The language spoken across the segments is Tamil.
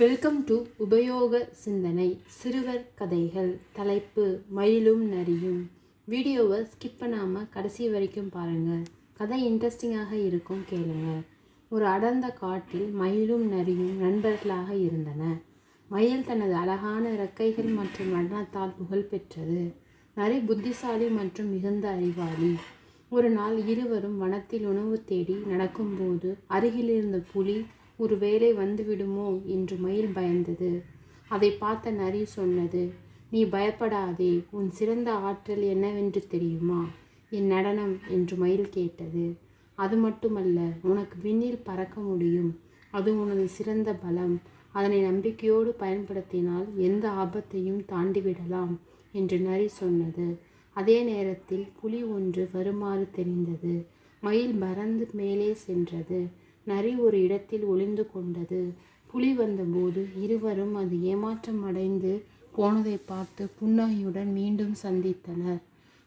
வெல்கம் டு உபயோக சிந்தனை சிறுவர் கதைகள் தலைப்பு மயிலும் நரியும் வீடியோவை ஸ்கிப் பண்ணாமல் கடைசி வரைக்கும் பாருங்கள் கதை இன்ட்ரெஸ்டிங்காக இருக்கும் கேளுங்க. ஒரு அடர்ந்த காட்டில் மயிலும் நரியும் நண்பர்களாக இருந்தன. மயில் தனது அழகான இறக்கைகள் மற்றும் நடனத்தால் புகழ் பெற்றது. நரி புத்திசாலி மற்றும் மிகுந்த அறிவாளி. ஒரு நாள் இருவரும் வனத்தில் உணவு தேடி நடக்கும்போது அருகில் இருந்த புலி ஒருவேளை வந்துவிடுமோ என்று மயில் பயந்தது. அதை பார்த்த நரி சொன்னது நீ பயப்படாதே உன் சிறந்த ஆற்றல் என்னவென்று தெரியுமா? என் நடனம் என்று மயில் கேட்டது. அது மட்டுமல்ல உனக்கு விண்ணில் பறக்க முடியும். அது உனது சிறந்த பலம். அதனை நம்பிக்கையோடு பயன்படுத்தினால் எந்த ஆபத்தையும் தாண்டிவிடலாம் என்று நரி சொன்னது. அதே நேரத்தில் புலி ஒன்று வருமாறு தெரிந்தது. மயில் பறந்து மேலே சென்றது. நரி ஒரு இடத்தில் ஒளிந்து கொண்டது. புலி வந்தபோது இருவரும் அது ஏமாற்றம் அடைந்து போனதை பார்த்து புன்னகையுடன் மீண்டும் சந்தித்தனர்.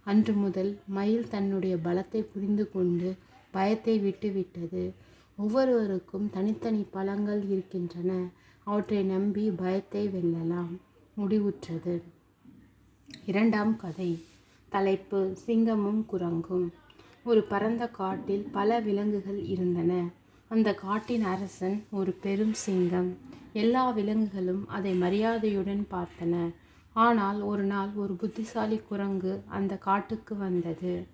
அன்று முதல் மயில் தன்னுடைய பலத்தை புரிந்து கொண்டு பயத்தை விட்டுவிட்டது. ஒவ்வொருவருக்கும் தனித்தனி பலங்கள் இருக்கின்றன. அவற்றை நம்பி பயத்தை வெல்லலாம். முடிவுற்றது. இரண்டாம் கதை. தலைப்பு சிங்கமும் குரங்கும். ஒரு பரந்த காட்டில் பல விலங்குகள் இருந்தன. அந்த காட்டின் அரசன் ஒரு பெரும் சிங்கம். எல்லா விலங்குகளும் அதை மரியாதையுடன் பார்த்தன. ஆனால் ஒரு நாள் ஒரு புத்திசாலி குரங்கு அந்த காட்டுக்கு வந்தது.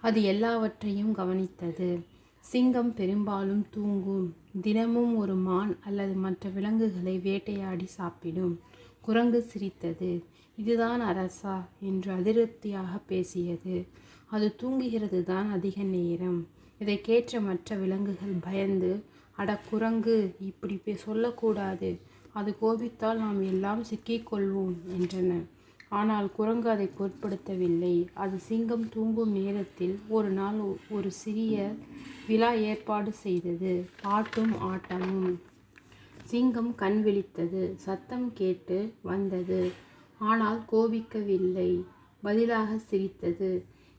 அது எல்லாவற்றையும் கவனித்தது. சிங்கம் பெரும்பாலும் தூங்கும். தினமும் ஒரு மான் அல்லது மற்ற விலங்குகளை வேட்டையாடி சாப்பிடும். குரங்கு சிரித்தது. இதுதான் அரசா? என்று அதிருப்தியாக பேசியது. அது தூங்குகிறது தான் அதிக நேரம். இதை கேட்ட மற்ற விலங்குகள் பயந்து அட குரங்கு இப்படி சொல்லக்கூடாது. அது கோபித்தால் நாம் எல்லாம் சிக்கிக்கொள்வோம் என்றன. ஆனால் குரங்கு அதை பொருட்படுத்தவில்லை. அது சிங்கம் தூங்கும் நேரத்தில் ஒரு நாள் ஒரு சிறிய விழா ஏற்பாடு செய்தது. பாட்டும் ஆட்டமும். சிங்கம் கண் விழித்தது. சத்தம் கேட்டு வந்தது. ஆனால் கோபிக்கவில்லை. பதிலாக சிரித்தது.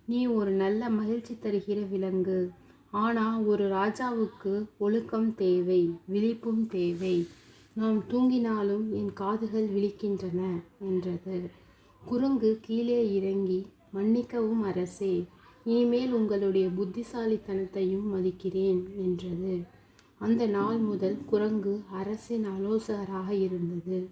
நீ ஒரு நல்ல மகிழ்ச்சி தருகிற விலங்கு. ஆனால் ஒரு ராஜாவுக்கு ஒழுக்கம் தேவை விழிப்பும் தேவை. நாம் தூங்கினாலும் என் காதுகள் விழிக்கின்றன என்றது. குரங்கு கீழே இறங்கி மன்னிக்கவும் அரசே இனிமேல் உங்களுடைய புத்திசாலித்தனத்தையும் மதிக்கிறேன் என்றது. அந்த நாள் முதல் குரங்கு அரசின் ஆலோசகராக இருந்தது.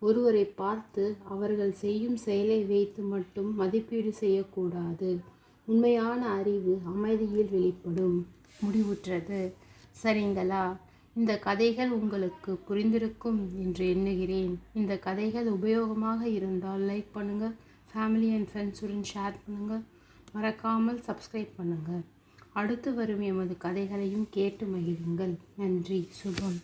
ஒருவரை பார்த்து அவர்கள் செய்யும் செயலை வைத்து மட்டும் மதிப்பீடு செய்யக்கூடாது. உண்மையான அறிவு அமைதியில் வெளிப்படும். முடிவுற்றது. சரிங்களா? இந்த கதைகள் உங்களுக்கு புரிந்திருக்கும் என்று எண்ணுகிறேன். இந்த கதைகள் உபயோகமாக இருந்தால் லைக் பண்ணுங்கள் ஃபேமிலி அண்ட் ஃப்ரெண்ட்ஸுடன் ஷேர் பண்ணுங்கள் மறக்காமல் சப்ஸ்கிரைப் பண்ணுங்கள் அடுத்து வரும் எமது கதைகளையும் கேட்டு மகிழுங்கள். நன்றி. சுபம்.